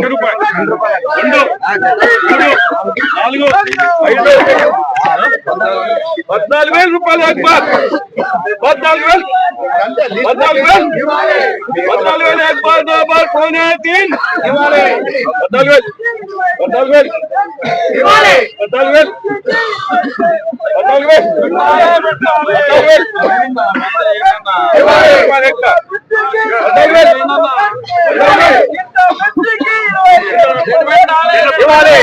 ఒక్క రూపాయి రెండు మూడు నాలుగు ఐదు పద్నాలుగు వేల రూపాయలు అక్బర్ పద్నాలుగు వేలు పద్నాలుగు వేలు పద్నాలుగు వేలు అక్బర్ అక్బర్ పోనే తీన్ పద్నాలుగు వేలు పద్నాలుగు వేలు పద్నాలుగు వేలు పద్నాలుగు వేలు పద్నాలుగు వేలు పద్నాలుగు వేలు పద్నాలుగు వేలు ఇవ్వాలి.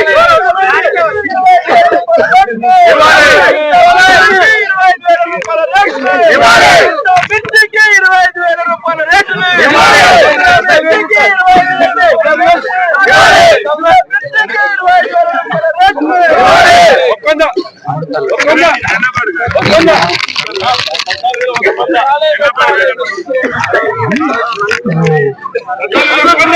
ఇవ్వాలి. మిర్చికి ఇరవై ఐదు వేల రూపాయల రేట్లు మిర్చికి ఇరవై ఐదు వేల మిర్చికి ఇరవై ఐదు వేల రూపాయల రేట్లు ఒప్పంద ఒప్పంద ఒప్పంద ఒప్పంద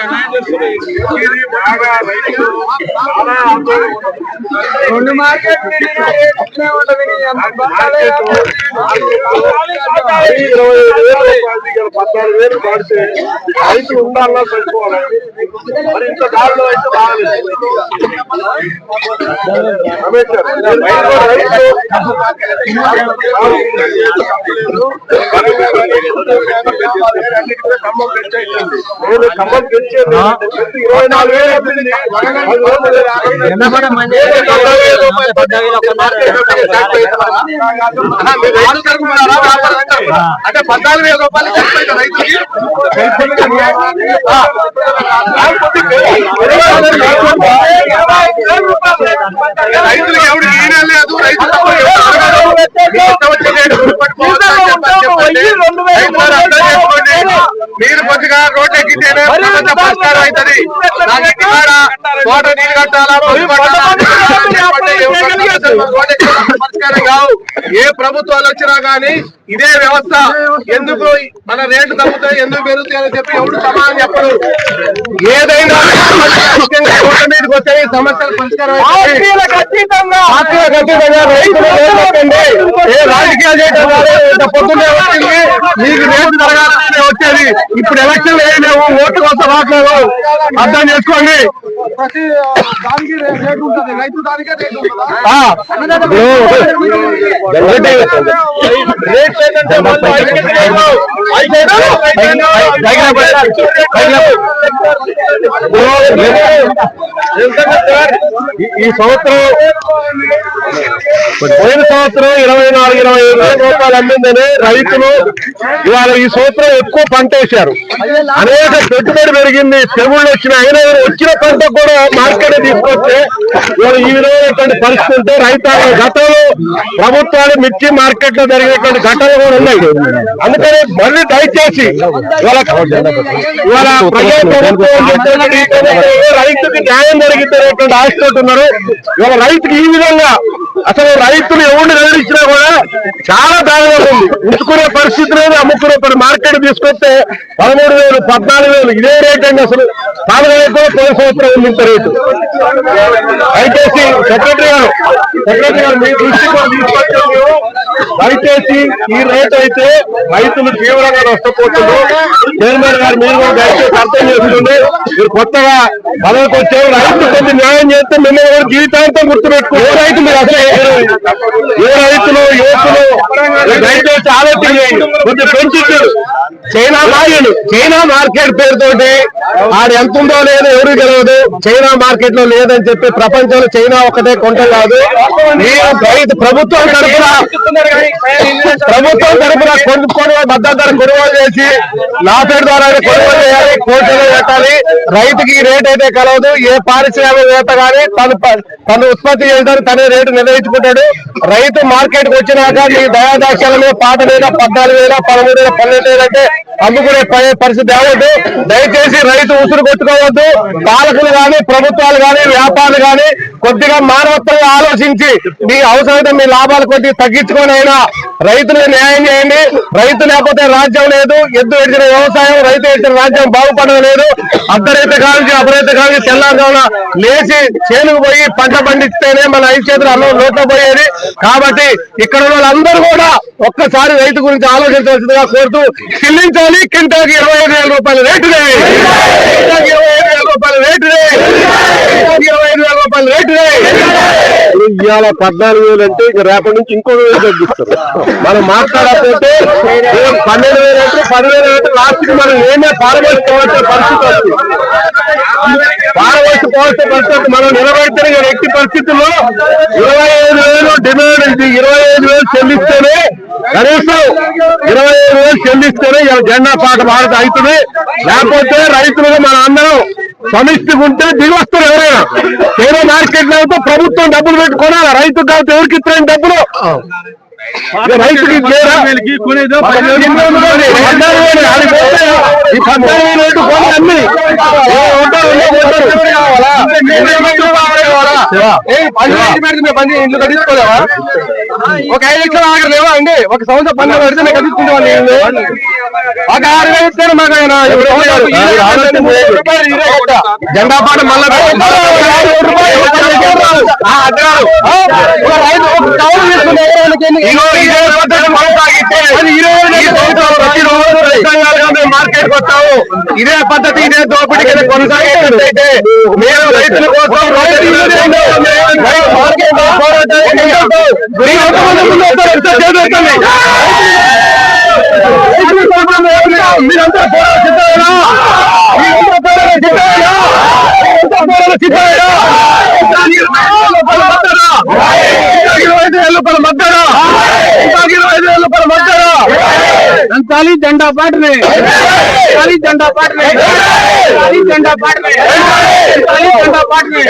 అన్యాయం చేస్తుంది. ఇది బాగా రైతులు చాలా ఆందోళన రెండు మార్కెట్ ఇరవై ఐదు వేలు రూపాయలు పద్నాలుగు వేలు పడితే రైతులు ఉండాలా సరిపోవాలి మరి ఇంత దారిలో అయితే బాగలేదు అంబేద్కర్, రైతు నేను ఖమ్మం తెచ్చేది ఇరవై నాలుగు వేలు అయిపోయింది. అంటే పద్నాలుగు వేల రూపాయలు చనిపోయిన లేకపోతే రైతులకు ఎవడు ఈయన లేదు రైతు తప్ప ఎవడు అడగడు. మీ ఇష్టం వచ్చిన రేటు పట్టుకోవద్దు అని చెప్పని చెప్పండి. రైతులు అర్థం చేసుకోండి. మీరు కొద్దిగా రోడ్డు ఎక్కితేనే సమస్య పరిష్కారం అవుతుంది. తోట నీళ్ళు కట్టాలా పరిష్కారం కావు. ఏ ప్రభుత్వాలు వచ్చినా గానీ ఇదే వ్యవస్థ. ఎందుకు మన రేటు తగ్గుతాయి ఎందుకు పెరుగుతాయని చెప్పి ఎవరు సమాధానం చెప్పరు. ఏదైనా ముఖ్యంగా రోడ్ల మీదకి వస్తే ఈ సమస్యలు పరిష్కారం పొద్దున్నే వచ్చింది మీకు రేటు జరగాలని వచ్చేది ఇప్పుడు ఎలక్షన్ లేవు ఓట్లు కోసం రావట్లేదు అర్థం చేసుకోండి ఈ సంవత్సరం పోయిన సంవత్సరం ఇరవై నాలుగు ఇరవై ఐదు వేల రూపాయలు అమ్మిందని రైతులు ఇవాళ ఈ సంవత్సరం ఎక్కువ పంట వేశారు. అనేక పెట్టుబడి పెరిగింది తెగుళ్ళు వచ్చిన అయినా వచ్చిన పంట కూడా మార్కెట్ తీసుకొస్తే ఇవాళ ఈ విధమైనటువంటి పరిస్థితి ఉంటే రైతాంగం గతంలో ప్రభుత్వాలు మిర్చి మార్కెట్లో జరిగినటువంటి ఘటనలు కూడా ఉన్నాయి. అందుకని మళ్ళీ దయచేసి ఇవాళ ఇవాళ రైతుకి న్యాయం జరిగిద్దనేటువంటి ఆశతో ఉన్నారు ఇవాళ రైతుకి ఈ విధంగా అసలు రైతులు ఎవరిని వెల్లడించినా కూడా చాలా దారుణంగా ఉంది. ఉంచుకునే పరిస్థితి లేదు అమ్ముకునే పరి మార్కెట్ తీసుకొస్తే పదమూడు వేలు పద్నాలుగు వేలు ఇదే రేట్ అండి అసలు. పాలనలో కూడా పోయిన సంవత్సరం ఉంది ఇంత రేటు. దయచేసి సెక్రటరీ గారు సెక్రటరీ గారు మీ దృష్టి దయచేసి ఈ రేట్ అయితే రైతులు తీవ్రంగా నష్టపోతున్నారు. చైర్మన్ గారు మీరు కూడా దయచేసి అర్థం చేస్తుంది మీరు కొత్తగా పదవికి వచ్చారు. రైతు కొంచెం న్యాయం చేస్తే మిమ్మల్ని కూడా జీవితాంతం గుర్తుపెట్టుకో ఏ రైతు మీరు అసలు ఏ- రైతులు యువకులు? దయచేసి ఆలోచన చేయండి. కొంచెం పెంచిచ్చాడు చైనా మార్కెట్ చైనా మార్కెట్ పేరుతోటి ఆడు ఎంత ఉందో లేదో ఎవరు తెలియదు. చైనా మార్కెట్లో లేదని చెప్పి ప్రపంచంలో చైనా ఒకటే కొంట కాదు. మీరు ప్రభుత్వం తరఫున ప్రభుత్వం తరఫున కొనుక్కొని మద్దతు ధర కొనుగోలు చేసి లాఫెడ్ ద్వారా కొనుగోలు చేయాలి కోర్టులో పెట్టాలి. రైతుకి రేట్ అయితే కలవదు. ఏ పారిశ్రామికవేత్త కానీ తను తను ఉత్పత్తి చేస్తాడు తన రేటు నిర్ణయించుకుంటాడు. రైతు మార్కెట్కి వచ్చినాక మీ దయాదాక్షల మీద పాట మీద పద్నాలుగు వేల పదమూడు వేల పన్నెండు వేలు అంటే అమ్ముకునే ప- పరిస్థితి ఏమొద్దు దయచేసి రైతు ఉసురు కొట్టుకోవద్దు. పాలకులు గాని ప్రభుత్వాలు గాని వ్యాపారులు గాని కొద్దిగా మానవత్వంగా ఆలోచించి మీ అవసరమైతే మీ లాభాలు కొద్దిగా తగ్గించుకొని అయినా రైతులకు న్యాయం చేయండి. రైతు లేకపోతే రాజ్యం లేదు. ఎద్దు ఎడిచిన వ్యవసాయం రైతు ఎడిచిన రాజ్యం బాగుపడడం లేదు. అర్ధరైతే కాదు అపరైతే కాదు తెల్లారుజామున లేచి చేనుకు పోయి పంట పండిస్తేనే మన ఐదు చేతులు అన్నం లోట్లో పోయేది. కాబట్టి ఇక్కడ వాళ్ళందరూ కూడా ఒక్కసారి రైతు గురించి ఆలోచించాల్సిందిగా కోరుతూ చెల్లించాలి కింటాకి ఇరవై ఐదు వేల రూపాయల రేటుదే కింటాకి ఇరవై ఐదు వేల రూపాయల రేటుదే ఇరవై ఐదు వేల రూపాయల రేటుదే ఇవాళ పద్నాలుగు వేలు అంటే ఇక రేపటి నుంచి ఇంకో వేలు తగ్గిస్తారు. మనం మాట్లాడకపోతే పన్నెండు వేలు అంటే పదివేలు అంటే లాస్ట్కి మనం ఏమే పారవేసుకోవాల్సిన పరిస్థితి వస్తుంది. పారవేసుకోవాల్సిన పరిస్థితి మనం నిలబెడితే ఎట్టి పరిస్థితుల్లో ఇరవై ఐదు వేలు డిమాండ్ ఇది. ఇరవై ఐదు వేలు చెల్లిస్తేనే కనీసం ఇరవై ఐదు వేలు చెల్లిస్తేనే జెండా పాట భారత అవుతుంది. లేకపోతే రైతులుగా మన అందరం సమిష్టిగా ఉంటే దిగి వస్తారు ఎవరైనా? ఏదో మార్కెట్ లేకపోతే ప్రభుత్వం డబ్బులు పెట్టుకోవాలి రైతు కాబట్టి ఎవరికి ఇస్తారని డబ్బులు? రైతుకి ఇంట్లో కట్టించుకోలేవా ఒక ఐదు లక్షలు ఆగలేవా అండి ఒక సంవత్సరం పన్ను పెడితే మేము కట్టించుకుంటాం ఇల్లు ఒక ఆరు వేలు ఇస్తాను మాకు ఆయన జెండా పాట మళ్ళా రైతు ఒక కౌలు ఇగో ఇదే పద్ధతి సంవత్సరం ప్రతిరోజు మార్కెట్కి వస్తాము ఇదే పద్ధతి ఇదే దోపిడీ కింద కొనసాగేటట్టయితే మేము రైతుల కోసం మార్కెట్ మీరంతా సిద్ధమేనా? సిద్ధమేనా? సిద్ధమేనా? ఇరవై ఐదు వేల రూపాయల మద్దతు. ఇరవై ఐదు వేల రూపాయల మద్దతు దంతాలి జెండా పాటనే దంతాలి జెండా పాటనే దంతాలి జెండా పాటనే దంతాలి జెండా పాటనే